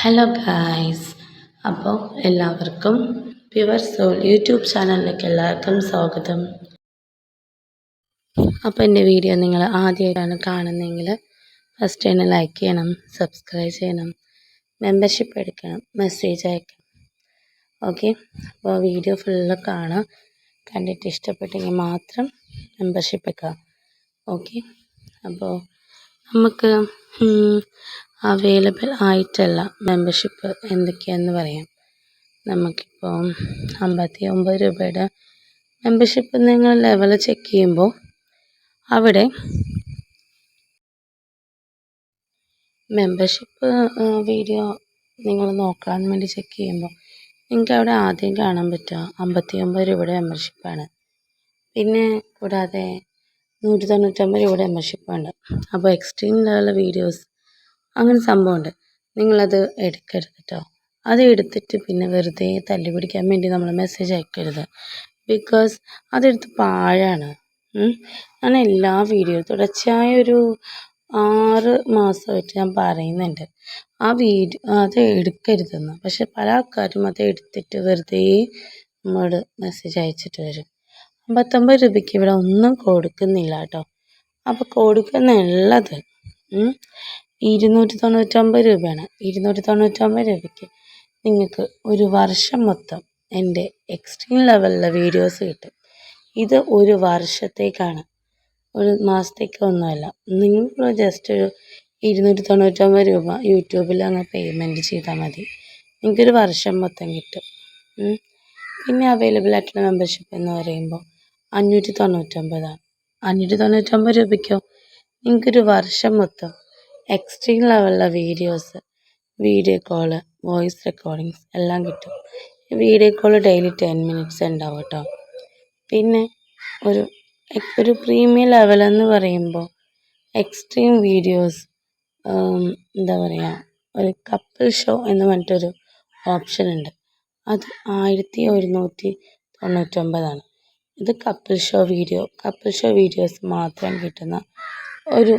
Hello guys അപ്പോൾ എല്ലാവർക്കും pure soul YouTube ചാനലിലേക്ക് എല്ലാവർക്കും സ്വാഗതം. അപ്പോൾ എന്റെ വീഡിയോ നിങ്ങൾ ആദ്യമായിട്ടാണ് കാണുന്നതെങ്കിൽ ഫസ്റ്റ് തന്നെ ലൈക്ക് ചെയ്യണം സബ്സ്ക്രൈബ് ചെയ്യണം മെമ്പർഷിപ്പ് എടുക്കണം മെസ്സേജ് അയക്കണം. ഓക്കെ അപ്പോൾ വീഡിയോ ഫുള്ള് കാണാം കണ്ടിട്ട് ഇഷ്ടപ്പെട്ടെങ്കിൽ മാത്രം മെമ്പർഷിപ്പ് എടുക്കുക. ഓക്കെ അപ്പോൾ നമുക്ക് അവൈലബിൾ ആയിട്ടുള്ള മെമ്പർഷിപ്പ് എന്തൊക്കെയാണെന്ന് പറയാം. നമുക്കിപ്പോൾ അമ്പത്തി ഒമ്പത് രൂപയുടെ മെമ്പർഷിപ്പ് നിങ്ങൾ ലെവൽ ചെക്ക് ചെയ്യുമ്പോൾ അവിടെ മെമ്പർഷിപ്പ് വീഡിയോ നിങ്ങൾ നോക്കാൻ വേണ്ടി ചെക്ക് ചെയ്യുമ്പോൾ നിങ്ങൾക്ക് അവിടെ ആദ്യം കാണാൻ പറ്റുക. അമ്പത്തി ഒമ്പത് രൂപയുടെ മെമ്പർഷിപ്പാണ് പിന്നെ കൂടാതെ നൂറ്റി തൊണ്ണൂറ്റൊമ്പത് രൂപയുടെ മെമ്പർഷിപ്പുണ്ട് അപ്പോൾ എക്സ്ട്രീം ലെവൽ വീഡിയോസ് അങ്ങനെ സംഭവമുണ്ട്. നിങ്ങളത് എടുക്കരുത് കേട്ടോ അത് എടുത്തിട്ട് പിന്നെ വെറുതെ തല്ലി പിടിക്കാൻ വേണ്ടി നമ്മൾ മെസ്സേജ് അയക്കരുത്. ബിക്കോസ് അതെടുത്ത് പാഴാണ്. ഞാൻ എല്ലാ വീഡിയോ തുടർച്ചയായ ഒരു ആറ് മാസമായിട്ട് ഞാൻ പറയുന്നുണ്ട്. ആ വീഡിയോ അത് എടുക്കരുതെന്ന്. പക്ഷെ പല ആൾക്കാരും അത് എടുത്തിട്ട് വെറുതെ നമ്മോട് മെസ്സേജ് അയച്ചിട്ട് വരും. അമ്പത്തൊമ്പത് രൂപയ്ക്ക് ഇവിടെ ഒന്നും കൊടുക്കുന്നില്ല കേട്ടോ അപ്പോൾ കൊടുക്കുന്നുള്ളത് ഇരുന്നൂറ്റി തൊണ്ണൂറ്റൊമ്പത് രൂപയാണ്. ഇരുന്നൂറ്റി തൊണ്ണൂറ്റൊമ്പത് രൂപയ്ക്ക് നിങ്ങൾക്ക് ഒരു വർഷം മൊത്തം എന്റെ എക്സ്ട്രീം ലെവലിലെ വീഡിയോസ് കിട്ടും. ഇത് ഒരു വർഷത്തേക്കാണ്. ഒരു മാസത്തേക്ക് ഒന്നുമല്ല. നിങ്ങൾ ജസ്റ്റ് ഒരു ഇരുന്നൂറ്റി തൊണ്ണൂറ്റൊമ്പത് രൂപ യൂട്യൂബിൽ അങ്ങ് പേയ്മെന്റ് ചെയ്താൽ മതി. നിങ്ങൾക്കൊരു വർഷം മൊത്തം കിട്ടും. പിന്നെ അവൈലബിൾ ആയിട്ടുള്ള മെമ്പർഷിപ്പ് എന്ന് പറയുമ്പോൾ അഞ്ഞൂറ്റി തൊണ്ണൂറ്റൊമ്പതാണ് അഞ്ഞൂറ്റി തൊണ്ണൂറ്റൊമ്പത് രൂപയ്ക്കോ? നിങ്ങൾക്കൊരു വർഷം മൊത്തം extreme ലെവലിലെ videos video call voice recordings എല്ലാം കിട്ടും. Video call daily ten minutes ഉണ്ടാവും കേട്ടോ പിന്നെ ഒരു ഒരു പ്രീമിയം ലെവലെന്ന് പറയുമ്പോൾ എക്സ്ട്രീം വീഡിയോസ് എന്താ പറയുക ഒരു കപ്പിൾ ഷോ എന്ന് പറഞ്ഞിട്ടൊരു ഓപ്ഷൻ ഉണ്ട്. അത് ആയിരത്തി ഒരുന്നൂറ്റി തൊണ്ണൂറ്റൊമ്പതാണ്. ഇത് couple show video couple show videos മാത്രം കിട്ടുന്ന ഒരു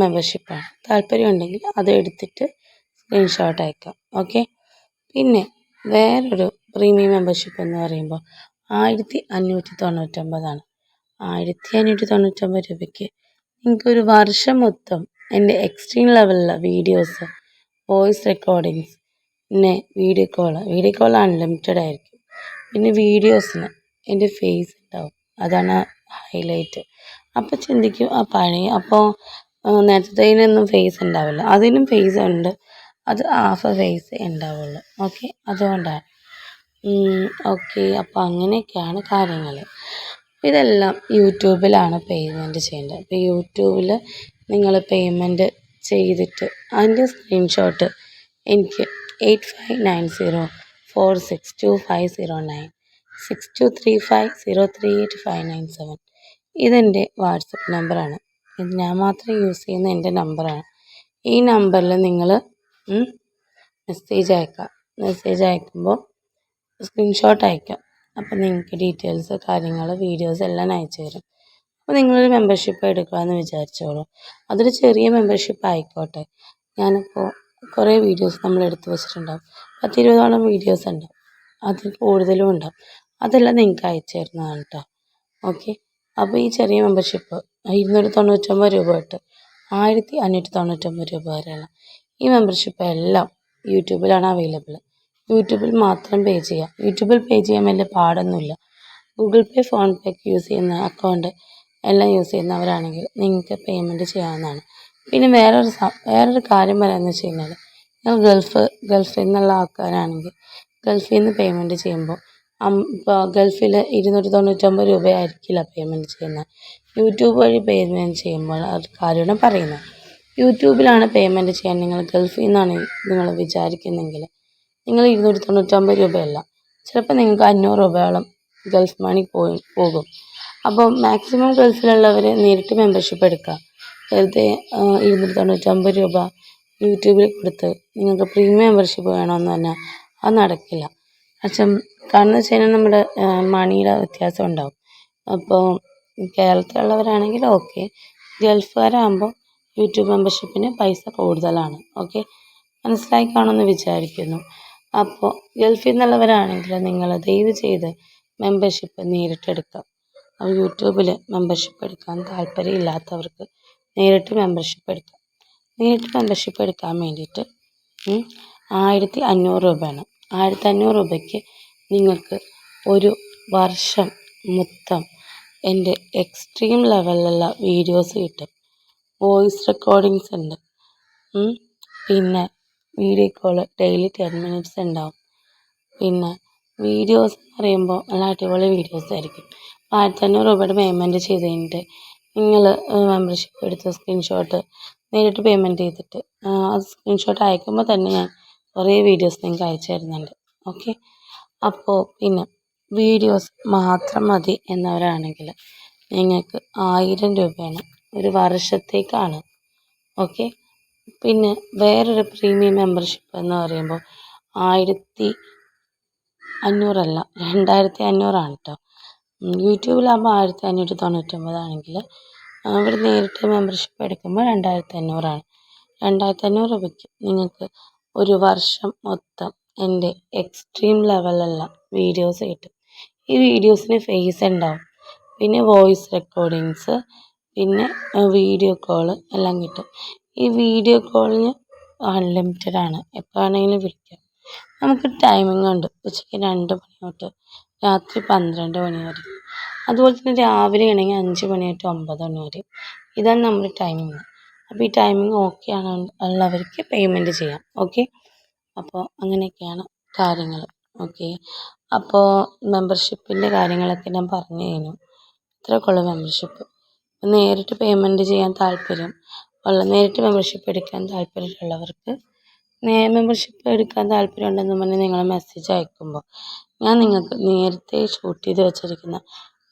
മെമ്പർഷിപ്പാണ് താല്പര്യമുണ്ടെങ്കിൽ അത് എടുത്തിട്ട് സ്ക്രീൻഷോട്ട് അയക്കാം. ഓക്കെ പിന്നെ വേറൊരു പ്രീമിയം മെമ്പർഷിപ്പ് എന്ന് പറയുമ്പോൾ ആയിരത്തി അഞ്ഞൂറ്റി തൊണ്ണൂറ്റൊമ്പതാണ് ആയിരത്തി അഞ്ഞൂറ്റി തൊണ്ണൂറ്റൊമ്പത് രൂപയ്ക്ക് നിങ്ങൾക്ക് ഒരു വർഷം മൊത്തം എന്റെ എക്സ്ട്രീം ലെവലിലെ വീഡിയോസ് വോയിസ് റെക്കോർഡിങ്സ് പിന്നെ video call video call unlimited ആയിരിക്കും. പിന്നെ വീഡിയോസിന് എന്റെ ഫേസ് ഉണ്ടാവും. അതാണ് ഹൈലൈറ്റ് അപ്പോൾ ചിന്തിക്കും ആ പഴയ അപ്പോൾ നേരത്തേനൊന്നും ഫേസ് ഉണ്ടാവില്ല. അതിനും ഫേസ് ഉണ്ട്. അത് ഹാഫ് ഫേസ് ഉണ്ടാവുള്ളൂ. ഓക്കെ അതുകൊണ്ടാണ്. ഓക്കെ അപ്പോൾ അങ്ങനെയൊക്കെയാണ് കാര്യങ്ങൾ ഇതെല്ലാം യൂട്യൂബിലാണ് പേയ്മെന്റ് ചെയ്യേണ്ടത്. അപ്പോൾ യൂട്യൂബിൽ നിങ്ങൾ പേയ്മെന്റ് ചെയ്തിട്ട് അതിന്റെ സ്ക്രീൻഷോട്ട് എനിക്ക് eight five nine zero four six two five zero nine six two three five zero three eight five nine seven ഇതെന്റെ വാട്സപ്പ് നമ്പറാണ് ഇത് ഞാൻ മാത്രം യൂസ് ചെയ്യുന്ന എന്റെ നമ്പറാണ് ഈ നമ്പറിൽ നിങ്ങൾ മെസ്സേജ് അയക്കുക മെസ്സേജ് അയക്കുമ്പോൾ സ്ക്രീൻഷോട്ട് അയക്കാം. അപ്പോൾ നിങ്ങൾക്ക് ഡീറ്റെയിൽസ് കാര്യങ്ങൾ വീഡിയോസ് എല്ലാം അയച്ചു തരും. അപ്പോൾ നിങ്ങളൊരു മെമ്പർഷിപ്പ് എടുക്കുകയെന്ന് വിചാരിച്ചോളൂ. അതൊരു ചെറിയ മെമ്പർഷിപ്പ് ആയിക്കോട്ടെ. ഞാനിപ്പോൾ കുറേ വീഡിയോസ് നമ്മൾ എടുത്തു വെച്ചിട്ടുണ്ടാവും. പത്തിരുപതോളം വീഡിയോസ് ഉണ്ടാവും അതിൽ കൂടുതലും ഉണ്ടാവും. അതെല്ലാം നിങ്ങൾക്ക് അയച്ചു തരുന്നതാണ് കേട്ടോ ഓക്കെ അപ്പോൾ ഈ ചെറിയ മെമ്പർഷിപ്പ് ഇരുന്നൂറ്റി തൊണ്ണൂറ്റൊമ്പത് രൂപ തൊട്ട് ആയിരത്തി അഞ്ഞൂറ്റി തൊണ്ണൂറ്റൊമ്പത് രൂപ വരെയുള്ള ഈ മെമ്പർഷിപ്പ് എല്ലാം യൂട്യൂബിലാണ് അവൈലബിൾ യൂട്യൂബിൽ മാത്രം പേ ചെയ്യാം. യൂട്യൂബിൽ പേ ചെയ്യാൻ വലിയ പാടൊന്നുമില്ല. ഗൂഗിൾ പേ ഫോൺ പേ ഒക്കെ യൂസ് ചെയ്യുന്ന അക്കൗണ്ട് എല്ലാം യൂസ് ചെയ്യുന്നവരാണെങ്കിൽ നിങ്ങൾക്ക് പേയ്മെന്റ് ചെയ്യാവുന്നതാണ്. പിന്നെ വേറൊരു വേറൊരു കാര്യം പറയാമെന്ന് വെച്ച് കഴിഞ്ഞാൽ നിങ്ങൾ ഗൾഫ് ഗൾഫിൽ നിന്നുള്ള ആൾക്കാരാണെങ്കിൽ ഗൾഫിൽ നിന്ന് പേയ്മെന്റ് ചെയ്യുമ്പോൾ ഇപ്പോൾ ഗൾഫിൽ ഇരുന്നൂറ്റി തൊണ്ണൂറ്റൊമ്പത് രൂപയായിരിക്കില്ല പേയ്മെന്റ് ചെയ്യുന്നത്. യൂട്യൂബ് വഴി പേയ്മെന്റ് ചെയ്യുമ്പോൾ അത് കാര്യമാണ് പറയുന്നത് യൂട്യൂബിലാണ് പേയ്മെന്റ് ചെയ്യാൻ നിങ്ങൾ ഗൾഫിൽ നിന്നാണ് നിങ്ങൾ വിചാരിക്കുന്നെങ്കിൽ നിങ്ങൾ ഇരുന്നൂറ്റി തൊണ്ണൂറ്റൊമ്പത് രൂപയല്ല. ചിലപ്പോൾ നിങ്ങൾക്ക് അഞ്ഞൂറ് രൂപയോളം ഗൾഫ് മണി പോയി പോകും. അപ്പോൾ മാക്സിമം ഗൾഫിലുള്ളവർ നേരിട്ട് മെമ്പർഷിപ്പ് എടുക്കുക. വെറുതെ ഇരുന്നൂറ്റി തൊണ്ണൂറ്റൊമ്പത് രൂപ യൂട്യൂബിൽ കൊടുത്ത് നിങ്ങൾക്ക് പ്രീമിയം മെമ്പർഷിപ്പ് വേണമെന്ന് പറഞ്ഞാൽ അത് നടക്കില്ല. പക്ഷേ കാരണം വെച്ച് കഴിഞ്ഞാൽ നമ്മുടെ മണിയുടെ വ്യത്യാസം ഉണ്ടാവും. അപ്പോൾ കേരളത്തിലുള്ളവരാണെങ്കിൽ ഓക്കെ ഗൾഫുകാരാകുമ്പോൾ യൂട്യൂബ് മെമ്പർഷിപ്പിന് പൈസ കൂടുതലാണ് ഓക്കെ മനസ്സിലായി കാണുമെന്ന് വിചാരിക്കുന്നു. അപ്പോൾ ഗൾഫിൽ നിന്നുള്ളവരാണെങ്കിൽ നിങ്ങൾ ദയവ് ചെയ്ത് മെമ്പർഷിപ്പ് നേരിട്ടെടുക്കാം. അപ്പോൾ യൂട്യൂബിൽ മെമ്പർഷിപ്പ് എടുക്കാൻ താല്പര്യമില്ലാത്തവർക്ക് നേരിട്ട് മെമ്പർഷിപ്പ് എടുക്കാം. നേരിട്ട് മെമ്പർഷിപ്പ് എടുക്കാൻ വേണ്ടിയിട്ട് ആയിരത്തി അഞ്ഞൂറ് രൂപയാണ്. ആയിരത്തി അഞ്ഞൂറ് രൂപയ്ക്ക് നിങ്ങൾക്ക് ഒരു വർഷം മൊത്തം എന്റെ എക്സ്ട്രീം ലെവലിലുള്ള വീഡിയോസ് കിട്ടും. വോയിസ് റെക്കോർഡിങ്സ് ഉണ്ട് പിന്നെ video call daily ten minutes ഉണ്ടാവും. പിന്നെ വീഡിയോസ് എന്ന് പറയുമ്പോൾ നല്ല അടിപൊളി വീഡിയോസ് ആയിരിക്കും. ആയിരത്തി അഞ്ഞൂറ് രൂപയുടെ പേയ്മെന്റ് ചെയ്ത് കഴിഞ്ഞിട്ട് നിങ്ങൾ മെമ്പർഷിപ്പ് എടുത്ത് സ്ക്രീൻഷോട്ട് നേരിട്ട് പേയ്മെന്റ് ചെയ്തിട്ട് അത് സ്ക്രീൻഷോട്ട് അയക്കുമ്പോൾ തന്നെ ഞാൻ കുറേ വീഡിയോസ് നിങ്ങൾക്ക് അയച്ചു തരുന്നുണ്ട്. ഓക്കെ അപ്പോൾ പിന്നെ വീഡിയോസ് മാത്രം മതി എന്നവരാണെങ്കിൽ നിങ്ങൾക്ക് ആയിരം രൂപയാണ് ഒരു വർഷത്തേക്കാണ്. ഓക്കെ? പിന്നെ വേറൊരു പ്രീമിയം മെമ്പർഷിപ്പ് എന്ന് പറയുമ്പോൾ ആയിരത്തി അഞ്ഞൂറല്ല രണ്ടായിരത്തി അഞ്ഞൂറാണ് കേട്ടോ യൂട്യൂബിലാകുമ്പോൾ ആയിരത്തി അഞ്ഞൂറ്റി തൊണ്ണൂറ്റൊമ്പതാണെങ്കിൽ ഇവിടെ നേരിട്ട് മെമ്പർഷിപ്പ് എടുക്കുമ്പോൾ രണ്ടായിരത്തി അഞ്ഞൂറാണ്. രണ്ടായിരത്തി അഞ്ഞൂറ് രൂപയ്ക്ക് നിങ്ങൾക്ക് ഒരു വർഷം മൊത്തം എന്റെ എക്സ്ട്രീം ലെവലുള്ള വീഡിയോസ് കിട്ടും. ഈ വീഡിയോസിന് ഫേസ് ഉണ്ടാവും. പിന്നെ വോയിസ് റെക്കോർഡിങ്സ് പിന്നെ വീഡിയോ കോൾ എല്ലാം കിട്ടും. ഈ വീഡിയോ കോളിന് അൺലിമിറ്റഡ് ആണ്. എപ്പോൾ വേണമെങ്കിലും വിളിക്കാം. നമുക്ക് ടൈമിംഗ് ഉണ്ട്. ഉച്ചയ്ക്ക് രണ്ട് മണി തൊട്ട് രാത്രി പന്ത്രണ്ട് മണി വരെ. അതുപോലെ തന്നെ രാവിലെ ആണെങ്കിൽ അഞ്ച് മണി തൊട്ട് ഒമ്പത് മണി വരെ. ഇതാണ് നമ്മുടെ ടൈമിംഗ് അപ്പോൾ ഈ ടൈമിംഗ് ഓക്കെ ആണ്? ഉള്ളവർക്ക് പേയ്മെന്റ് ചെയ്യാം. ഓക്കെ അപ്പോൾ അങ്ങനെയൊക്കെയാണ് കാര്യങ്ങൾ ഓക്കെ. അപ്പോൾ മെമ്പർഷിപ്പിന്റെ കാര്യങ്ങളൊക്കെ ഞാൻ പറഞ്ഞു കഴിഞ്ഞു ഇത്രയൊക്കെ ഉള്ളൂ മെമ്പർഷിപ്പ് നേരിട്ട് പേയ്മെന്റ് ചെയ്യാൻ താല്പര്യം ഉള്ള നേരിട്ട് മെമ്പർഷിപ്പ് എടുക്കാൻ താല്പര്യമുള്ളവർക്ക് മെമ്പർഷിപ്പ് എടുക്കാൻ താല്പര്യം ഉണ്ടെന്ന് പറഞ്ഞ് നിങ്ങൾ മെസ്സേജ് അയക്കുമ്പോൾ ഞാൻ നിങ്ങൾക്ക് നേരത്തെ ഷൂട്ട് ചെയ്ത് വെച്ചിരിക്കുന്ന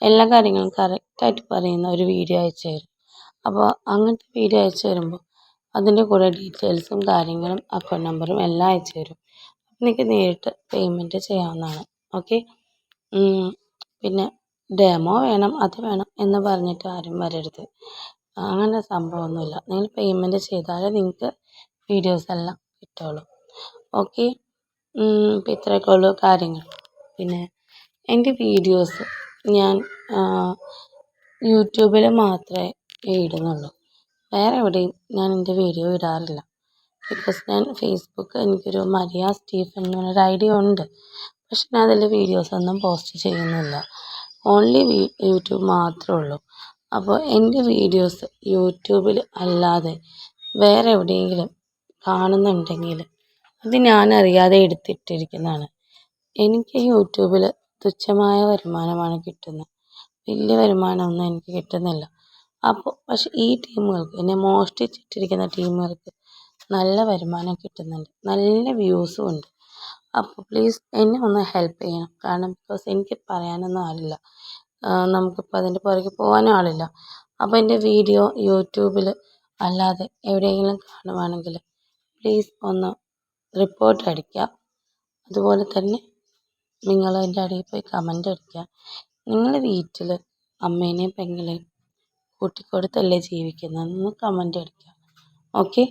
എല്ലാ കാര്യങ്ങളും കറക്റ്റായിട്ട് പറയുന്ന ഒരു വീഡിയോ അയച്ചു തരും. അപ്പോൾ അങ്ങനത്തെ വീഡിയോ അയച്ചു തരുമ്പോൾ അതിന്റെ കൂടെ ഡീറ്റെയിൽസും കാര്യങ്ങളും അക്കൗണ്ട് നമ്പറും എല്ലാം അയച്ചു തരും. നിങ്ങൾക്ക് നേരിട്ട് പേയ്മെന്റ് ചെയ്യാവുന്നതാണ്. ഓക്കെ പിന്നെ ഡെമോ വേണം അത് വേണം എന്ന് പറഞ്ഞിട്ട് ആരും വരരുത്. അങ്ങനെ സംഭവമൊന്നുമില്ല. നിങ്ങൾ പേയ്മെന്റ് ചെയ്താലേ നിങ്ങൾക്ക് വീഡിയോസ് എല്ലാം കിട്ടുള്ളൂ. ഓക്കെ ഇപ്പം ഇത്രയൊക്കെ ഉള്ളൂ കാര്യങ്ങൾ. പിന്നെ എന്റെ വീഡിയോസ് ഞാൻ യൂട്യൂബിൽ മാത്രമേ ഇടുന്നുള്ളൂ. വേറെ എവിടെയും ഞാൻ എന്റെ വീഡിയോ ഇടാറില്ല. ബിക്കോസ് ഞാൻ ഫേസ്ബുക്ക് എനിക്കൊരു മരിയ സ്റ്റീഫൻ എന്ന് പറഞ്ഞൊരു ഐ ഡി ഉണ്ട്. പക്ഷെ ഞാൻ അതിൽ വീഡിയോസൊന്നും പോസ്റ്റ് ചെയ്യുന്നില്ല. ഓൺലി യൂട്യൂബ് മാത്രമേ ഉള്ളൂ. അപ്പോൾ എന്റെ വീഡിയോസ് യൂട്യൂബിൽ അല്ലാതെ വേറെ എവിടെയെങ്കിലും കാണുന്നുണ്ടെങ്കിൽ അത് ഞാൻ അറിയാതെ എടുത്തിട്ടിരിക്കുന്നതാണ്. എനിക്ക് യൂട്യൂബിൽ തുച്ഛമായ വരുമാനമാണ് കിട്ടുന്നത്. വലിയ വരുമാനമൊന്നും എനിക്ക് കിട്ടുന്നില്ല. അപ്പോൾ പക്ഷെ ഈ ടീമുകൾക്ക് എന്നെ മോഷ്ടിച്ചിട്ടിരിക്കുന്ന ടീമുകൾക്ക് നല്ല വരുമാനം കിട്ടുന്നുണ്ട്. നല്ല വ്യൂസും ഉണ്ട്. അപ്പോൾ പ്ലീസ് എന്നെ ഒന്ന് ഹെൽപ്പ് ചെയ്യണം. കാരണം ബിക്കോസ് എനിക്ക് പറയാനൊന്നും ആളില്ല. നമുക്കിപ്പോൾ അതിന്റെ പുറകെ പോകാനും ആളില്ല. അപ്പോൾ എന്റെ വീഡിയോ യൂട്യൂബിൽ അല്ലാതെ എവിടെയെങ്കിലും കാണുവാണെങ്കിൽ പ്ലീസ് ഒന്ന് റിപ്പോർട്ട് അടിക്കുക. അതുപോലെ തന്നെ നിങ്ങൾ എന്റെ അടിയിൽ പോയി കമന്റ് അടിക്കുക. നിങ്ങൾ വീട്ടിൽ അമ്മേനെയും പെങ്ങളെയും കൂട്ടിക്കൊടുത്തല്ലേ ജീവിക്കുന്നതെന്ന് കമന്റ് അടിക്കുക. ഓക്കെ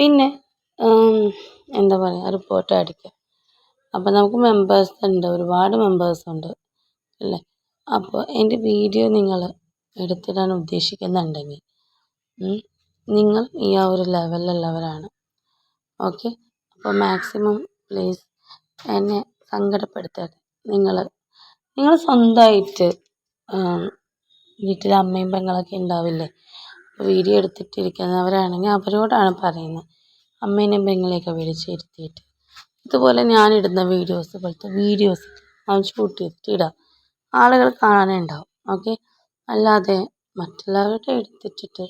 പിന്നെ എന്താ പറയുക റിപ്പോർട്ട് അടിക്കുക അപ്പോൾ നമുക്ക് മെമ്പേഴ്സ് ഉണ്ട് ഒരുപാട് മെമ്പേഴ്സ് ഉണ്ട് അല്ലേ? അപ്പോൾ എന്റെ വീഡിയോ നിങ്ങൾ എടുത്തിടാൻ ഉദ്ദേശിക്കുന്നുണ്ടെങ്കിൽ നിങ്ങൾ ഈ ആ ഒരു ലെവലിലുള്ളവരാണ് ഓക്കെ അപ്പോൾ മാക്സിമം പ്ലീസ് എന്നെ സങ്കടപ്പെടുത്തരുത് നിങ്ങൾ നിങ്ങൾ സ്വന്തമായിട്ട് വീട്ടിൽ അമ്മയും പെങ്ങളൊക്കെ ഉണ്ടാവില്ലേ? വീഡിയോ എടുത്തിട്ടിരിക്കുന്നവരാണെങ്കിൽ അവരോടാണ് പറയുന്നത്. അമ്മേനെയും പെങ്ങളെയൊക്കെ വിളിച്ചിരുത്തിയിട്ട്. ഇതുപോലെ ഞാനിടുന്ന വീഡിയോസ് പോലത്തെ വീഡിയോസ് അവൻ ഷൂട്ട് ചെയ്തിട്ട് ഇടാം ആളുകൾ കാണാനേ ഉണ്ടാവും ഓക്കെ? അല്ലാതെ മറ്റുള്ളവരുടെ എടുത്തിട്ടിട്ട്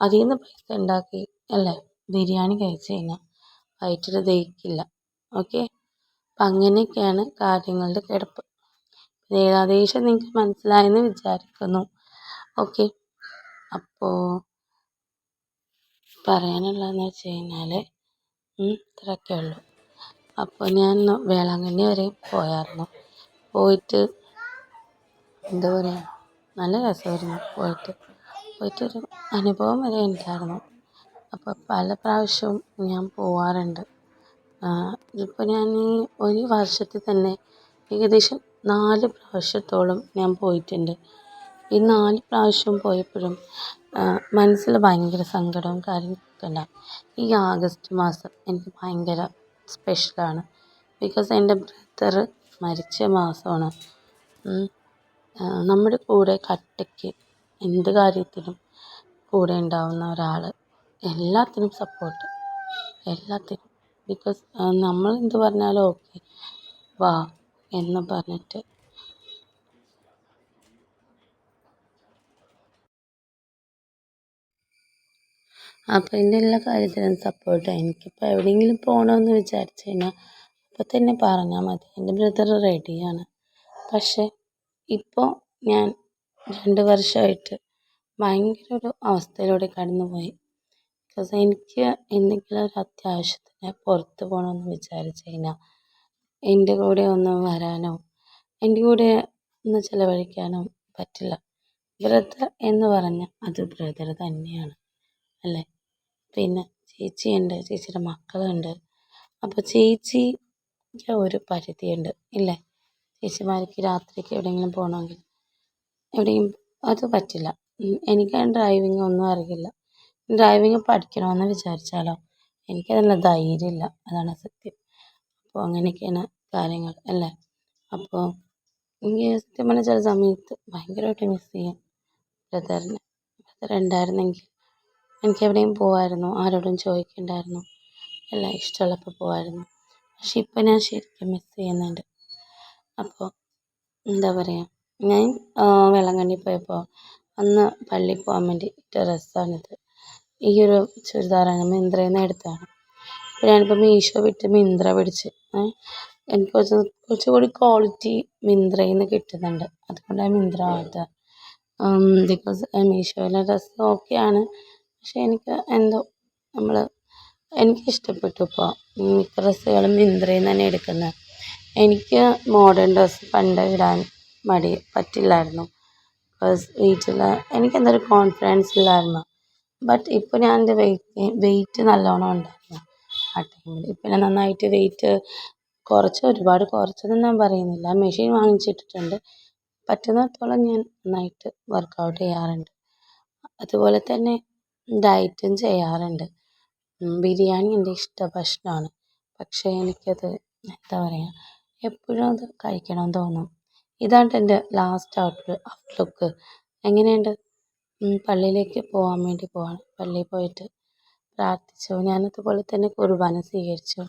അതിൽ നിന്ന് പൈസ ഉണ്ടാക്കി അല്ലേ? ബിരിയാണി കഴിച്ച് കഴിഞ്ഞാൽ വയറ്റിൽ ദഹിക്കില്ല. ഓക്കെ? അപ്പം അങ്ങനെയൊക്കെയാണ് കാര്യങ്ങളുടെ കിടപ്പ്. ഏകദേശം നിങ്ങൾക്ക് മനസ്സിലായെന്ന് വിചാരിക്കുന്നു. ഓക്കെ? അപ്പോൾ പറയാനുള്ളതെന്ന് വെച്ച് കഴിഞ്ഞാൽ ഇത്രയൊക്കെ ഉള്ളൂ. അപ്പോൾ ഞാൻ വേളാങ്കണ്ണി വരെ പോയായിരുന്നു പോയിട്ട് എന്താ പറയുക നല്ല രസമായിരുന്നു പോയിട്ട്. പോയിട്ടൊരു അനുഭവം വരെ ഉണ്ടായിരുന്നു. അപ്പോൾ പല പ്രാവശ്യവും ഞാൻ പോവാറുണ്ട്. ഇപ്പോൾ ഞാൻ ഒരു വർഷത്തിൽ തന്നെ ഏകദേശം നാല് പ്രാവശ്യത്തോളം ഞാൻ പോയിട്ടുണ്ട്. ഈ നാല് പ്രാവശ്യം പോയപ്പോഴും മനസ്സിൽ ഭയങ്കര സങ്കടവും കാര്യങ്ങളൊക്കെ ഉണ്ടാകും ഈ ആഗസ്റ്റ് മാസം എനിക്ക് ഭയങ്കര സ്പെഷ്യലാണ് ബിക്കോസ് എന്റെ ബ്രദർ മരിച്ച മാസമാണ്. നമ്മുടെ കൂടെ കട്ടയ്ക്ക് എന്ത് കാര്യത്തിനും കൂടെ ഉണ്ടാവുന്ന ഒരാൾ എല്ലാത്തിനും സപ്പോർട്ട് എല്ലാത്തിനും. ബിക്കോസ് നമ്മൾ എന്ത് പറഞ്ഞാലും ഓക്കെ വാ എന്ന് പറഞ്ഞിട്ട് അപ്പോൾ എന്റെ എല്ലാ കാര്യത്തിനും സപ്പോർട്ടാണ് എനിക്കിപ്പോൾ എവിടെയെങ്കിലും പോകണമെന്ന് വിചാരിച്ചു കഴിഞ്ഞാൽ അപ്പോൾ തന്നെ പറഞ്ഞാൽ മതി. എന്റെ ബ്രദർ റെഡിയാണ് പക്ഷേ ഇപ്പോൾ ഞാൻ രണ്ട് വർഷമായിട്ട് ഭയങ്കര ഒരു അവസ്ഥയിലൂടെ കടന്നുപോയി. ബിക്കോസ് എനിക്ക് എന്തെങ്കിലും ഒരു അത്യാവശ്യത്തിന് പുറത്ത് പോകണമെന്ന് വിചാരിച്ചു കഴിഞ്ഞാൽ എന്റെ കൂടെ ഒന്ന് വരാനോ എന്റെ കൂടെ ഒന്ന് ചിലവഴിക്കാനോ പറ്റില്ല. ബ്രദർ എന്ന് പറഞ്ഞാൽ അത് ബ്രദർ തന്നെയാണ്. അല്ലേ? പിന്നെ ചേച്ചിയുണ്ട് ചേച്ചിയുടെ മക്കളുണ്ട്. അപ്പോൾ ചേച്ചിക്ക് ഒരു പരിധിയുണ്ട് ഇല്ലേ? ചേച്ചിമാർക്ക് രാത്രിക്ക് എവിടെയെങ്കിലും പോകണമെങ്കിൽ എവിടെയും അത് പറ്റില്ല. എനിക്ക് ഡ്രൈവിംഗ് ഒന്നും അറിയില്ല. ഡ്രൈവിംഗ് പഠിക്കണമെന്ന് വിചാരിച്ചാലോ? എനിക്കതിനുള്ള ധൈര്യമില്ല അതാണ് സത്യം. അപ്പോൾ അങ്ങനെയൊക്കെയാണ് കാര്യങ്ങൾ അല്ലേ? അപ്പോൾ എനിക്ക് സത്യം പറഞ്ഞാൽ ചില സമയത്ത് ഭയങ്കരമായിട്ട് മിസ് ചെയ്യും. ബ്രദറിനെ. ബ്രദർ ഉണ്ടായിരുന്നെങ്കിൽ എനിക്ക് എവിടെയും പോകാമായിരുന്നു ആരോടും ചോദിക്കണ്ടായിരുന്നു. എല്ലാം ഇഷ്ടമുള്ളപ്പോൾ പോകാമായിരുന്നു പക്ഷെ ഇപ്പോൾ ഞാൻ ശരിക്കും മിസ് ചെയ്യുന്നുണ്ട്. അപ്പോൾ എന്താ പറയുക ഞാൻ വേളാങ്കണ്ണി പോയപ്പോൾ അന്ന് പള്ളിയിൽ പോകാൻ വേണ്ടി ഇട്ട ഡ്രസ്സാണിത്. ഈ ഒരു ചുരിദാറാണ് മിന്ത്രയിൽ നിന്ന് എടുത്തതാണ്. അപ്പോൾ ഞാനിപ്പോൾ മീഷോ വിട്ട് മിന്ത്ര പിടിച്ച് എനിക്ക് കുറച്ച് കുറച്ചുകൂടി ക്വാളിറ്റി മിന്ത്രയിൽ നിന്ന് കിട്ടുന്നുണ്ട് അതുകൊണ്ടാണ് മിന്ത്ര വാങ്ങുന്നത് ബിക്കോസ് മീഷോയിലെ ഡ്രസ്സ് ഓക്കെയാണ് പക്ഷെ എനിക്ക് എന്തോ നമ്മൾ എനിക്കിഷ്ടപ്പെട്ടു ഇപ്പോൾ മിക്ക ഡ്രസ്സുകളും മിന്ത്രയിൽ നിന്ന് തന്നെ എടുക്കുന്നത് എനിക്ക് മോഡേൺ ഡ്രസ്സ് പണ്ട് ഇടാൻ മടി പറ്റില്ലായിരുന്നു. ബിക്കോസ് വീട്ടിൽ എനിക്ക് എന്തൊരു കോൺഫിഡൻസ് ഇല്ലായിരുന്നു. ബട്ട് ഇപ്പോൾ ഞാൻ എന്റെ വെയിറ്റ് വെയിറ്റ് നല്ലോണം ഉണ്ടായിരുന്നു ആ ടൈമിൽ ഇപ്പം ഞാൻ നന്നായിട്ട് വെയിറ്റ് കുറച്ച് ഒരുപാട് കുറച്ചൊന്നും ഞാൻ പറയുന്നില്ല. മെഷീൻ വാങ്ങിച്ചിട്ടിട്ടുണ്ട്. പറ്റുന്നിടത്തോളം ഞാൻ നന്നായിട്ട് വർക്കൗട്ട് ചെയ്യാറുണ്ട്. അതുപോലെ തന്നെ ഡയറ്റും ചെയ്യാറുണ്ട്. ബിരിയാണി എന്റെ ഇഷ്ട ഭക്ഷണമാണ് പക്ഷേ എനിക്കത് എന്താ പറയുക എപ്പോഴും അത് കഴിക്കണമെന്ന് തോന്നും. ഇതാണ് എന്റെ ലാസ്റ്റ് ഔട്ട് ഔട്ട്ലുക്ക് എങ്ങനെയുണ്ട്? പള്ളിയിലേക്ക് പോകാൻ വേണ്ടി പോവാണ്. പള്ളിയിൽ പോയിട്ട് പ്രാർത്ഥിച്ചു. ഞാനതുപോലെ തന്നെ കുർബാന സ്വീകരിച്ചു.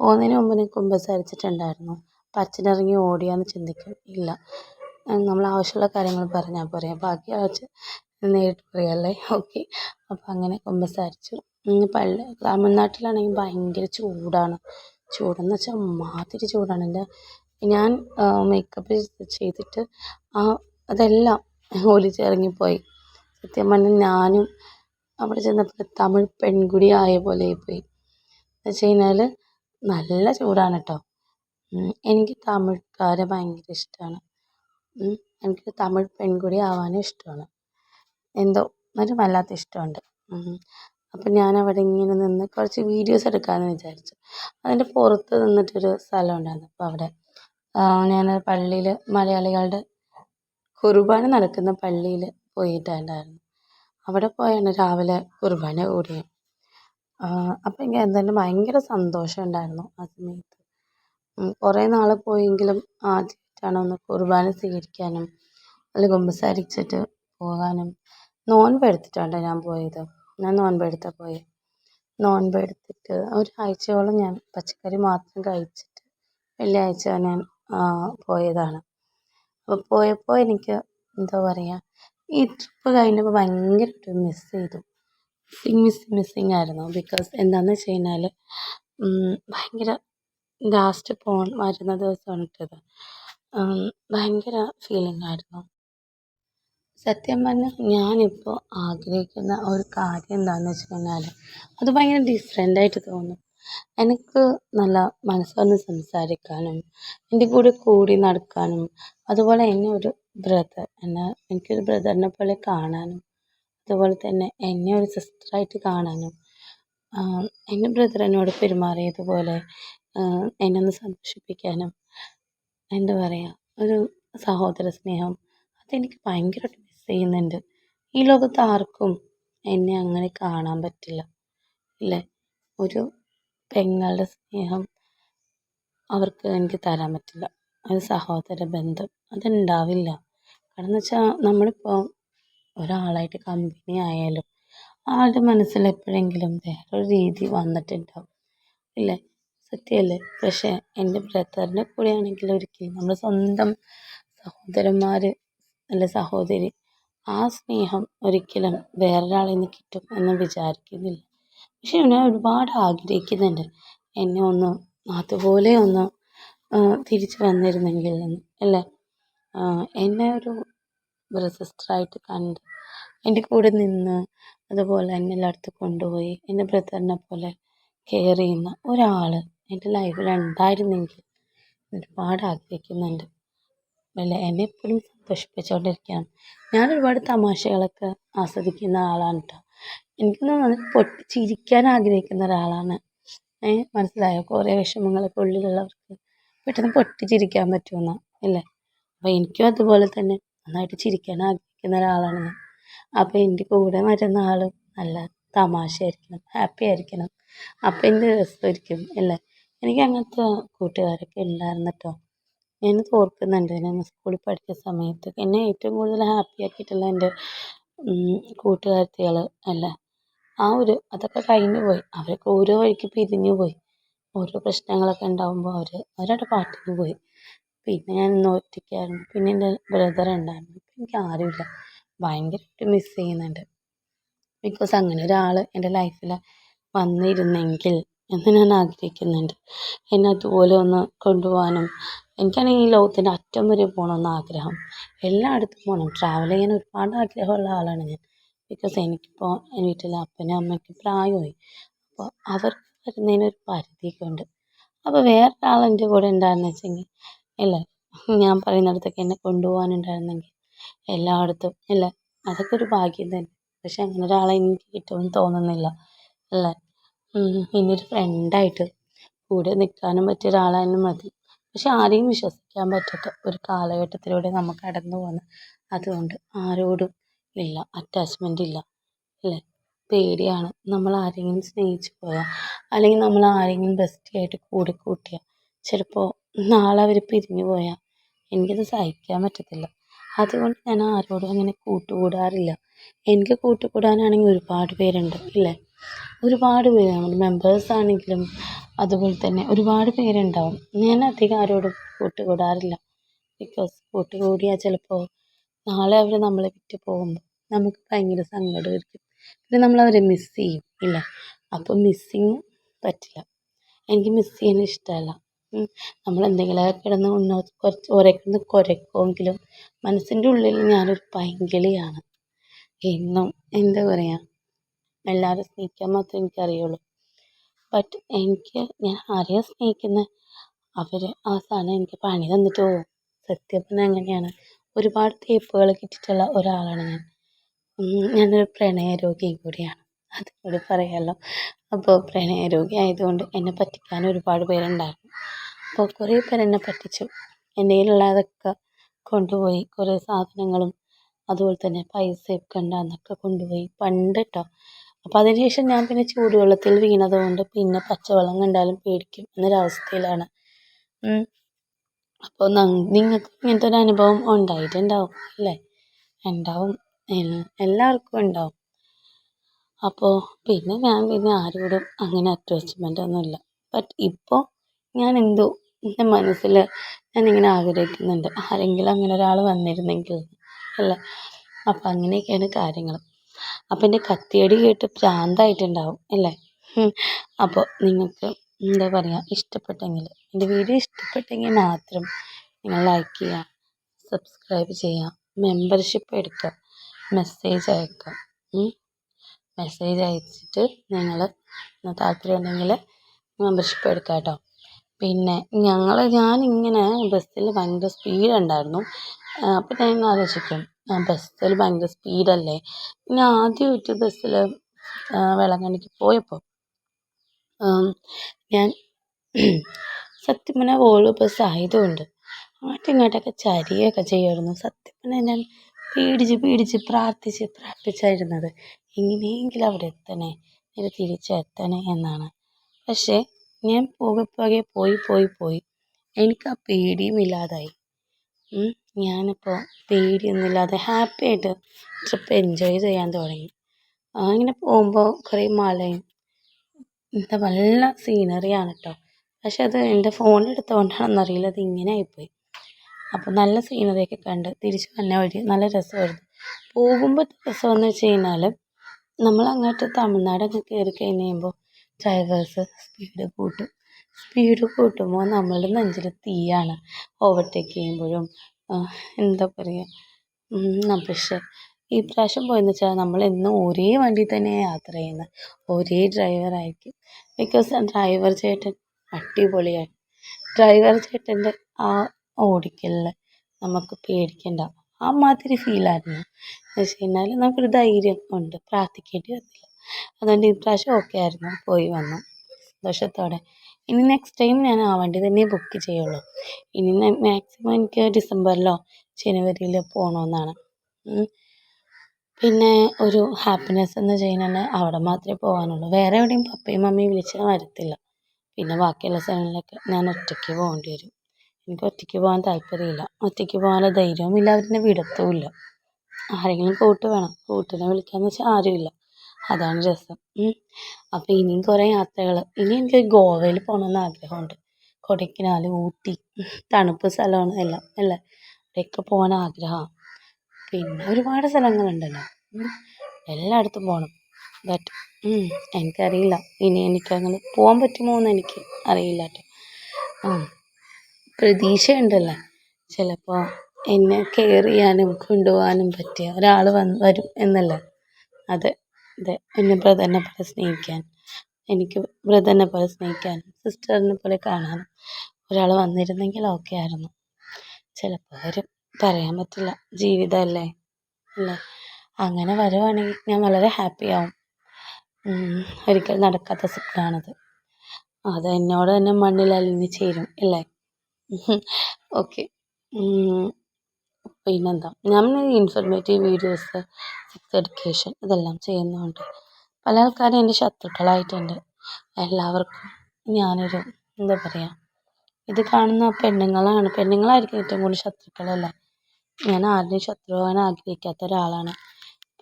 പോകുന്നതിന് മുമ്പ് ഞാൻ കുമ്പസാരിച്ചിട്ടുണ്ടായിരുന്നു. അപ്പം അച്ഛനിറങ്ങി ഓടിയാന്ന് ചിന്തിക്കും. ഇല്ല. നമ്മൾ ആവശ്യമുള്ള കാര്യങ്ങൾ പറഞ്ഞാൽ പോരെ. ബാക്കി നേരിട്ട് പറയാമല്ലേ ഓക്കെ അപ്പോൾ അങ്ങനെ കുമ്പസാരിച്ചു. പള്ളി തമിഴ്നാട്ടിലാണെങ്കിൽ ഭയങ്കര ചൂടാണ്. ചൂടെന്ന് വെച്ചാൽ മാതിരി ചൂടാണ്. എന്റെ ഞാൻ മേക്കപ്പ് ചെയ്തിട്ട് ആ അതെല്ലാം ഒലിച്ചിറങ്ങിപ്പോയി സത്യം പറഞ്ഞാൽ ഞാനും അവിടെ ചെന്നപ്പോൾ തമിഴ് പെൺകുടി ആയ പോലെ ആയിപ്പോയി. എന്ന് വെച്ച് കഴിഞ്ഞാൽ നല്ല ചൂടാണ് കേട്ടോ എനിക്ക് തമിഴ്ക്കാരെ ഭയങ്കര ഇഷ്ടമാണ് എനിക്ക് തമിഴ് പെൺകുടി ആവാനും ഇഷ്ടമാണ് എന്തോ ഒരു വല്ലാത്ത ഇഷ്ടമുണ്ട്. അപ്പം അവിടെ ഇങ്ങനെ നിന്ന് കുറച്ച് വീഡിയോസ് എടുക്കാമെന്ന് വിചാരിച്ചു. അതിന്റെ പുറത്ത് നിന്നിട്ടൊരു സ്ഥലം ഉണ്ടായിരുന്നു. അപ്പോൾ അവിടെ ഞാൻ പള്ളിയിൽ മലയാളികളുടെ കുർബാന നടക്കുന്ന പള്ളിയിൽ പോയിട്ടുണ്ടായിരുന്നു. അവിടെ പോയാണ് രാവിലെ കുർബാന കൂടിയത് അപ്പം എനിക്ക് എന്തായാലും ഭയങ്കര സന്തോഷം ഉണ്ടായിരുന്നു ആ സമയത്ത്. കുറേ നാൾ പോയെങ്കിലും ആദ്യമായിട്ടാണ് ഒന്ന് കുർബാന സ്വീകരിക്കാനും അല്ലെങ്കിൽ കുമ്പസാരിച്ചിട്ട് പോകാനും. നോൻപ് എടുത്തിട്ടാണ് ഞാൻ പോയത്. ഞാൻ നോൻപ് എടുത്താണ് പോയത് നോൻപ് എടുത്തിട്ട് ഒരാഴ്ചയോളം ഞാൻ പച്ചക്കറി മാത്രം കഴിച്ചിട്ട് വെള്ളിയാഴ്ച ഞാൻ പോയതാണ്. അപ്പോൾ പോയപ്പോൾ എനിക്ക് എന്താ പറയുക ഈ ട്രിപ്പ് കഴിഞ്ഞപ്പോൾ ഭയങ്കരമായിട്ട് മിസ് ചെയ്തു. മിസ്സിങ് മിസ്സിങ് ആയിരുന്നു. ബിക്കോസ് എന്താണെന്ന് വെച്ച് കഴിഞ്ഞാൽ ഭയങ്കര ലാസ്റ്റ് പോകാൻ വരുന്ന ദിവസമാണ് ഇട്ടത്. ഭയങ്കര ഫീലിംഗ് ആയിരുന്നു. സത്യം പറഞ്ഞാൽ ഞാനിപ്പോൾ ആഗ്രഹിക്കുന്ന ഒരു കാര്യം എന്താണെന്ന് വെച്ച് കഴിഞ്ഞാൽ അത് ഭയങ്കര ഡിഫറെന്റായിട്ട് തോന്നും. എനിക്ക് നല്ല മനസ്സൊന്ന് സംസാരിക്കാനും എന്റെ കൂടെ കൂടി നടക്കാനും അതുപോലെ എന്നെ ഒരു ബ്രദർ എന്നെ എനിക്കൊരു ബ്രദറിനെ പോലെ കാണാനും അതുപോലെ തന്നെ എന്നെ ഒരു സിസ്റ്ററായിട്ട് കാണാനും എന്റെ ബ്രദർ എന്നോട് പെരുമാറിയതുപോലെ എന്നെ ഒന്ന് സന്തോഷിപ്പിക്കാനും എന്താ പറയുക ഒരു സഹോദര സ്നേഹം അതെനിക്ക് ഭയങ്കരമായിട്ട് ചെയ്യുന്നുണ്ട്. ഈ ലോകത്ത് ആർക്കും എന്നെ അങ്ങനെ കാണാൻ പറ്റില്ല. ഇല്ലേ? ഒരു പെങ്ങളുടെ സ്നേഹം അവർക്ക് എനിക്ക് തരാൻ പറ്റില്ല. ഒരു സഹോദര ബന്ധം അതുണ്ടാവില്ല. കാരണം വെച്ചാൽ നമ്മളിപ്പോൾ ഒരാളായിട്ട് കമ്പനി ആയാലും ആളുടെ മനസ്സിൽ എപ്പോഴെങ്കിലും വേറൊരു രീതി വന്നിട്ടുണ്ടാവും. ഇല്ലേ? സത്യമല്ലേ? പക്ഷേ എന്റെ ബ്രദറിന്റെ കൂടെയാണെങ്കിൽ ഒരിക്കലും നമ്മൾ സ്വന്തം സഹോദരന്മാർ അല്ലെ സഹോദരി ആ സ്നേഹം ഒരിക്കലും വേറൊരാളിൽ നിന്ന് കിട്ടും എന്ന് വിചാരിക്കുന്നില്ല. പക്ഷേ ഞാൻ ഒരുപാട് ആഗ്രഹിക്കുന്നുണ്ട്. എന്നെ ഒന്ന് അതുപോലെ ഒന്ന് തിരിച്ചു വന്നിരുന്നെങ്കിൽ അല്ലേ? എന്നെ ഒരു ബ്രസിസ്റ്ററായിട്ട് കണ്ട് എന്റെ കൂടെ നിന്ന് അതുപോലെ എന്നെ എല്ലായിടത്തും കൊണ്ടുപോയി എന്റെ ബ്രദറിനെ പോലെ കെയർ ചെയ്യുന്ന ഒരാൾ എന്റെ ലൈഫിൽ ഉണ്ടായിരുന്നെങ്കിൽ ഒരുപാട് ആഗ്രഹിക്കുന്നുണ്ട്. അല്ല? എന്നെ എപ്പോഴും സന്തോഷിപ്പിച്ചുകൊണ്ടിരിക്കണം ഞാൻ ഒരുപാട് തമാശകളൊക്കെ ആസ്വദിക്കുന്ന ആളാണ് കേട്ടോ എനിക്ക് നന്നായി പൊട്ടി ചിരിക്കാൻ ആഗ്രഹിക്കുന്ന ഒരാളാണ്. ഏ മനസ്സിലായോ? കുറേ വിഷമങ്ങളൊക്കെ ഉള്ളിലുള്ളവർക്ക് പെട്ടെന്ന് പൊട്ടി ചിരിക്കാൻ പറ്റുമെന്ന അല്ലേ? അപ്പോൾ എനിക്കും അതുപോലെ തന്നെ നന്നായിട്ട് ചിരിക്കാൻ ആഗ്രഹിക്കുന്ന ഒരാളാണ് ഞാൻ. അപ്പോൾ എന്റെ കൂടെ വരുന്ന ആളും നല്ല തമാശയായിരിക്കണം ഹാപ്പി ആയിരിക്കണം. അപ്പം എന്റെ രസമായിരിക്കും അല്ലേ? എനിക്ക് അങ്ങനത്തെ കൂട്ടുകാരൊക്കെ ഉണ്ടായിരുന്നു കേട്ടോ ഞാനത് ഓർക്കുന്നുണ്ട് ഞാൻ സ്കൂളിൽ പഠിച്ച സമയത്ത്. എന്നെ ഏറ്റവും കൂടുതൽ ഹാപ്പി ആക്കിയിട്ടുള്ള എന്റെ കൂട്ടുകാരത്തികൾ അല്ല ആ ഒരു അതൊക്കെ കഴിഞ്ഞു പോയി. അവരൊക്കെ ഓരോ വഴിക്ക് പിരിഞ്ഞു പോയി. ഓരോ പ്രശ്നങ്ങളൊക്കെ ഉണ്ടാകുമ്പോൾ അവർ അവരവിടെ പാട്ടിന് പോയി. പിന്നെ ഞാൻ ഇന്ന് ഒറ്റയ്ക്കായിരുന്നു. പിന്നെ എന്റെ ബ്രദർ ഉണ്ടായിരുന്നു. ഇപ്പം എനിക്ക് ആരുമില്ല ഭയങ്കരമായിട്ട് മിസ്സ് ചെയ്യുന്നുണ്ട്. ബിക്കോസ് അങ്ങനെ ഒരാൾ എന്റെ ലൈഫിൽ വന്നിരുന്നെങ്കിൽ എന്ന് ഞാൻ ആഗ്രഹിക്കുന്നുണ്ട്. എന്നെ അതുപോലെ ഒന്ന് കൊണ്ടുപോകാനും എനിക്കാണെങ്കിൽ ഈ ലോകത്തിന്റെ അറ്റം വരെ പോകണമെന്ന് ആഗ്രഹം. എല്ലായിടത്തും പോകണം. ട്രാവൽ ചെയ്യാൻ ഒരുപാട് ആഗ്രഹമുള്ള ആളാണ് ഞാൻ. ബിക്കോസ് എനിക്കിപ്പോൾ എന്റെ വീട്ടിൽ അപ്പനും അമ്മയ്ക്കും പ്രായമായി. അപ്പോൾ അവർക്ക് വരുന്നതിനൊരു പരിധിയൊക്കെ ഉണ്ട് അപ്പോൾ വേറൊരാൾ എന്റെ കൂടെ ഉണ്ടായിരുന്നു വെച്ചെങ്കിൽ ഇല്ല ഞാൻ പറയുന്നിടത്തൊക്കെ എന്നെ കൊണ്ടുപോകാനുണ്ടായിരുന്നെങ്കിൽ എല്ലായിടത്തും ഇല്ല അതൊക്കെ ഒരു ഭാഗ്യം തന്നെ. പക്ഷെ അങ്ങനെ ഒരാളെ എനിക്ക് കിട്ടുമെന്ന് തോന്നുന്നില്ല. അല്ലേ പിന്നെ ഒരു ഫ്രണ്ടായിട്ട് കൂടെ നിൽക്കാനും പറ്റിയ ഒരാളായാലും മതി. പക്ഷെ ആരെയും വിശ്വസിക്കാൻ പറ്റാത്ത ഒരു കാലഘട്ടത്തിലൂടെ നമ്മൾ കടന്നു പോകുന്നു അതുകൊണ്ട് ആരോടും ഇല്ല അറ്റാച്ച്മെന്റ് ഇല്ല അല്ലേ? പേടിയാണ് നമ്മൾ ആരെങ്കിലും സ്നേഹിച്ച് പോയാൽ അല്ലെങ്കിൽ നമ്മൾ ആരെങ്കിലും ബെസ്റ്റിയായിട്ട് കൂടെ കൂട്ടിയാൽ ചിലപ്പോൾ നാളെ അവർ പിരിഞ്ഞു പോയാൽ എനിക്കത് സഹിക്കാൻ പറ്റത്തില്ല. അതുകൊണ്ട് ഞാൻ ആരോടും അങ്ങനെ കൂട്ടുകൂടാറില്ല. എനിക്ക് കൂട്ടുകൂടാനാണെങ്കിൽ ഒരുപാട് പേരുണ്ട് ഇല്ലേ? ഒരുപാട് പേര് നമ്മുടെ മെമ്പേഴ്സ് ആണെങ്കിലും അതുപോലെ തന്നെ ഒരുപാട് പേരുണ്ടാവും. ഞാൻ അധികം ആരോടും കൂട്ടുകൂടാറില്ല. ബിക്കോസ് കൂട്ടുകൂടിയാൽ ചിലപ്പോൾ നാളെ അവർ നമ്മളെ വിറ്റ് പോകുമ്പോൾ നമുക്ക് ഭയങ്കര സങ്കടമായിരിക്കും. പിന്നെ നമ്മളവരെ മിസ് ചെയ്യും. ഇല്ല. അപ്പോൾ മിസ്സിങ് പറ്റില്ല. എനിക്ക് മിസ് ചെയ്യാൻ ഇഷ്ടമല്ല. നമ്മൾ കിടന്ന് ഉന്ന കുറച്ച് ഓരെ കിടന്ന് കുരക്കുമെങ്കിലും മനസ്സിന്റെ ഉള്ളിൽ ഞാനൊരു പൈങ്കിളിയാണ്. എന്നും എന്താ പറയുക എല്ലാവരും സ്നേഹിക്കാൻ മാത്രമേ എനിക്കറിയുള്ളൂ. ബട്ട് എനിക്ക് ഞാൻ ആരെയാണ് സ്നേഹിക്കുന്നത് അവർ അവസാനം എനിക്ക് പണി തന്നിട്ട് പോകും സത്യം പറഞ്ഞാൽ അങ്ങനെയാണ്. ഒരുപാട് തേപ്പുകൾ കിട്ടിയിട്ടുള്ള ഒരാളാണ് ഞാൻ. ഞാനൊരു പ്രണയ രോഗിയും കൂടിയാണ്. അതും കൂടി പറയാമല്ലോ അപ്പോൾ പ്രണയ രോഗി ആയതുകൊണ്ട് എന്നെ പറ്റിക്കാൻ ഒരുപാട് പേരുണ്ടായിരുന്നു. അപ്പോൾ കുറേ പേർ എന്നെ പറ്റിച്ചു. എന്റെ കയ്യിലുള്ളതൊക്കെ കൊണ്ടുപോയി കുറേ സാധനങ്ങളും അതുപോലെ തന്നെ പൈസയൊക്കെ ഉണ്ടായിരുന്നതൊക്കെ കൊണ്ടുപോയി. പണ്ട് കേട്ടോ അപ്പോൾ അതിന് ശേഷം ഞാൻ പിന്നെ ചൂടുവെള്ളത്തിൽ വീണത് കൊണ്ട് പിന്നെ പച്ചവെള്ളം കണ്ടാലും പേടിക്കും എന്നൊരവസ്ഥയിലാണ്. അപ്പോൾ നിങ്ങൾക്ക് ഇങ്ങനത്തെ ഒരു അനുഭവം ഉണ്ടായിട്ടുണ്ടാവും അല്ലേ? ഉണ്ടാവും. എല്ലാവർക്കും ഉണ്ടാവും. അപ്പോൾ പിന്നെ ഞാൻ പിന്നെ ആരോടും അങ്ങനെ അറ്റാച്ച്മെന്റ് ഒന്നുമില്ല. ബട്ട് ഇപ്പോൾ ഞാൻ എന്തോ എന്റെ മനസ്സിൽ ഇങ്ങനെ ആഗ്രഹിക്കുന്നുണ്ട്. ആരെങ്കിലും അങ്ങനെ ഒരാൾ വന്നിരുന്നെങ്കിൽ അല്ല? അപ്പോൾ അങ്ങനെയൊക്കെയാണ് കാര്യങ്ങൾ അപ്പോൾ എന്റെ കത്തിയടി കേട്ട് ഭ്രാന്തായിട്ടുണ്ടാവും അല്ലേ? അപ്പോൾ നിങ്ങൾക്ക് എന്താ പറയുക ഇഷ്ടപ്പെട്ടെങ്കിൽ എന്റെ വീഡിയോ ഇഷ്ടപ്പെട്ടെങ്കിൽ മാത്രം നിങ്ങൾ ലൈക്ക് ചെയ്യുക സബ്സ്ക്രൈബ് ചെയ്യുക മെമ്പർഷിപ്പ് എടുക്കുക മെസ്സേജ് അയക്കുക മെസ്സേജ് അയച്ചിട്ട് നിങ്ങൾ താല്പര്യമുണ്ടെങ്കിൽ മെമ്പർഷിപ്പ് എടുക്കുക കേട്ടോ. പിന്നെ ഞങ്ങൾ ഞാനിങ്ങനെ ബസ്സിൽ ഭയങ്കര സ്പീഡ് ഉണ്ടായിരുന്നു. അപ്പോൾ ഞാൻ ഇങ്ങനെ ആലോചിക്കും ബസ്സിൽ ഭയങ്കര സ്പീഡല്ലേ? പിന്നെ ആദ്യമായിട്ട് ബസ്സിൽ വേളാങ്കണ്ണിക്ക് പോയപ്പോൾ ഞാൻ സത്യം പറഞ്ഞാൽ വോൾവോ ബസ് ആയതുകൊണ്ട് അങ്ങോട്ടും ഇങ്ങോട്ടൊക്കെ ചരിയൊക്കെ ചെയ്യുമായിരുന്നു. സത്യം പറഞ്ഞാൽ ഞാൻ പേടിച്ച് പേടിച്ച് പ്രാർത്ഥിച്ച് പ്രാർത്ഥിച്ചായിരുന്നത് എങ്ങനെയെങ്കിലും അവിടെ എത്തണേ ഇത് തിരിച്ചെത്തണേ എന്നാണ്. പക്ഷേ ഞാൻ പോകെ പോകെ പോയി പോയി പോയി. എനിക്ക് ആ പേടിയും ഇല്ലാതായി. ഞാനിപ്പോൾ പേടിയൊന്നുമില്ലാതെ ഹാപ്പി ആയിട്ട് ട്രിപ്പ് എൻജോയ് ചെയ്യാൻ തുടങ്ങി. അങ്ങനെ പോകുമ്പോൾ കുറേ മലയും എന്താ നല്ല സീനറിയാണ് കേട്ടോ പക്ഷെ അത് എന്റെ ഫോണിലെടുത്തുകൊണ്ടാണെന്ന് അറിയില്ല അത് ഇങ്ങനെ ആയിപ്പോയി. അപ്പോൾ നല്ല സീനറിയൊക്കെ കണ്ട് തിരിച്ചു വന്ന വഴി നല്ല രസമായിരുന്നു. പോകുമ്പോൾ രസമെന്ന് വെച്ച് കഴിഞ്ഞാൽ നമ്മൾ അങ്ങോട്ട് തമിഴ്നാടൊക്കെ കയറി കഴിഞ്ഞ് കഴിയുമ്പോൾ ഡ്രൈവേഴ്സ് സ്പീഡ് കൂട്ടും. സ്പീഡ് കൂട്ടുമ്പോൾ നമ്മളുടെ നെഞ്ചിൽ തീയാണ്. ഓവർടേക്ക് ചെയ്യുമ്പോഴും എന്താ പറയുക പക്ഷേ ഈ പ്രാവശ്യം പോയെന്ന് വെച്ചാൽ നമ്മൾ എന്നും ഒരേ വണ്ടിയിൽ തന്നെയാണ് യാത്ര ചെയ്യുന്നത് ഒരേ ഡ്രൈവറായിരിക്കും ബിക്കോസ് ഡ്രൈവർ ചേട്ടൻ അടിപൊളിയാണ് ഡ്രൈവർ ചേട്ടന്റെ ആ ഓടിക്കലിൽ നമുക്ക് പേടിക്കണ്ട. ആ മാതിരി ഫീലായിരുന്നു എന്ന് വെച്ച് കഴിഞ്ഞാൽ നമുക്കൊരു ധൈര്യം ഉണ്ട്. പ്രാർത്ഥിക്കേണ്ടി വന്നില്ല. അതുകൊണ്ട് ഈ പ്രാവശ്യം ഓക്കെ ആയിരുന്നു. പോയി വന്നു. സന്തോഷത്തോടെ. ഇനി നെക്സ്റ്റ് ടൈം ഞാൻ ആ വണ്ടി തന്നെ ബുക്ക് ചെയ്യുള്ളൂ. ഇനി മാക്സിമം എനിക്ക് ഡിസംബറിലോ ജനുവരിയിലോ പോകണമെന്നാണ് പിന്നെ ഒരു ഹാപ്പിനെസ് എന്ന് ചെയ്യുന്നത് അവിടെ മാത്രമേ പോകാനുള്ളൂ. വേറെ എവിടെയും പപ്പയും മമ്മിയും വിളിച്ചാൽ വരത്തില്ല. പിന്നെ ബാക്കിയുള്ള സ്ഥലങ്ങളിലൊക്കെ ഞാൻ ഒറ്റയ്ക്ക് പോകേണ്ടി വരും. എനിക്ക് ഒറ്റയ്ക്ക് പോകാൻ താല്പര്യമില്ല. ഒറ്റയ്ക്ക് പോകാനുള്ള ധൈര്യവുമില്ല. അവരെന്നെ വിടത്തുമില്ല. ആരെങ്കിലും കൂട്ട് വേണം. കൂട്ടിനെ വിളിക്കാമെന്ന് വെച്ചാൽ ആരുമില്ല. അതാണ് രസം. അപ്പോൾ ഇനിയും കുറേ യാത്രകൾ ഇനി എനിക്ക് ഗോവയിൽ പോകണമെന്ന് ആഗ്രഹമുണ്ട്. കൊടൈക്കനാൽ ഊട്ടി തണുപ്പ് സ്ഥലമാണ് എല്ലാം അല്ലേ? അവിടെയൊക്കെ പോകാൻ ആഗ്രഹമാണ് പിന്നെ ഒരുപാട് സ്ഥലങ്ങളുണ്ടല്ലോ. എല്ലായിടത്തും പോകണം ബട്ട് എനിക്കറിയില്ല. ഇനി എനിക്ക് അങ്ങനെ പോകാൻ പറ്റുമോ എന്ന് എനിക്ക് അറിയില്ല കേട്ടോ. പ്രതീക്ഷയുണ്ടല്ലോ? ചിലപ്പോൾ എന്നെ കെയർ ചെയ്യാനും കൊണ്ടുപോകാനും പറ്റിയ ഒരാൾ വന്ന് വരും എന്നല്ല? അതെ. അതെ എന്നെ ബ്രദറിനെ പോലെ സ്നേഹിക്കാൻ. എനിക്ക് ബ്രദറിനെ പോലെ സ്നേഹിക്കാനും സിസ്റ്ററിനെ പോലെ കാണാനും ഒരാൾ വന്നിരുന്നെങ്കിൽ ഓക്കെ ആയിരുന്നു. ചിലപ്പോൾ വരും പറയാൻ പറ്റില്ല ജീവിതമല്ലേ? അല്ലേ? അങ്ങനെ വരുവാണെങ്കിൽ ഞാൻ വളരെ ഹാപ്പി ആവും. ഒരിക്കലും നടക്കാത്ത സ്വപ്നമാണത്. അത് എന്നോട് തന്നെ മണ്ണിൽ അലിഞ്ഞ് ചേരും അല്ലേ? ഓക്കെ പിന്നെന്താ ഞാൻ ഇൻഫർമേറ്റീവ് വീഡിയോസ് സെക്സ് എഡ്യൂക്കേഷൻ ഇതെല്ലാം ചെയ്യുന്നുണ്ട് പല ആൾക്കാരും എന്റെ ശത്രുക്കളായിട്ടുണ്ട്. എല്ലാവർക്കും ഞാനൊരു എന്താ പറയുക ഇത് കാണുന്ന പെണ്ണുങ്ങളാണ്. പെണ്ണുങ്ങളായിരിക്കും ഏറ്റവും കൂടുതൽ ശത്രുക്കളല്ലേ? ഞാൻ ആരുടെയും ശത്രുവാകാൻ ആഗ്രഹിക്കാത്ത ഒരാളാണ്.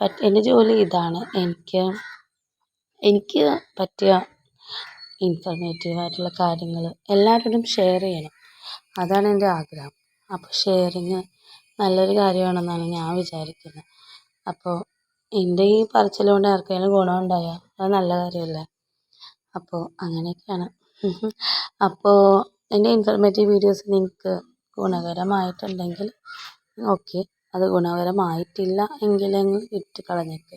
ബട്ട് എന്റെ ജോലി ഇതാണ്. എനിക്ക് എനിക്ക് പറ്റിയ ഇൻഫർമേറ്റീവ് ആയിട്ടുള്ള കാര്യങ്ങൾ എല്ലാവരോടും ഷെയർ ചെയ്യണം. അതാണ് എന്റെ ആഗ്രഹം. അപ്പോൾ ഷെയറിങ് നല്ലൊരു കാര്യമാണെന്നാണ് ഞാൻ വിചാരിക്കുന്നത് അപ്പോൾ എന്റെ ഈ പറച്ചിൽ കൊണ്ട് ആർക്കെങ്കിലും ഗുണമുണ്ടായാൽ അത് നല്ല കാര്യമല്ലേ അപ്പോൾ അങ്ങനെയൊക്കെയാണ്. അപ്പോൾ എന്റെ ഇൻഫർമേറ്റീവ് വീഡിയോസ് നിങ്ങൾക്ക് ഗുണകരമായിട്ടുണ്ടെങ്കിൽ ഓക്കെ അത് ഗുണകരമായിട്ടില്ല എങ്കിലെങ്കിൽ വിട്ട് കളഞ്ഞേക്ക്.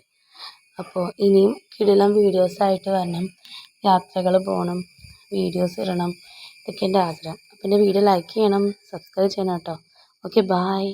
അപ്പോൾ ഇനിയും കിടിലം വീഡിയോസായിട്ട് വരണം യാത്രകൾ പോകണം വീഡിയോസ് ഇടണം ഇതൊക്കെ എന്റെ ആഗ്രഹം. അപ്പോൾ എന്റെ വീഡിയോ ലൈക്ക് ചെയ്യണം സബ്സ്ക്രൈബ് ചെയ്യണം കേട്ടോ ഓക്കെ ബായ്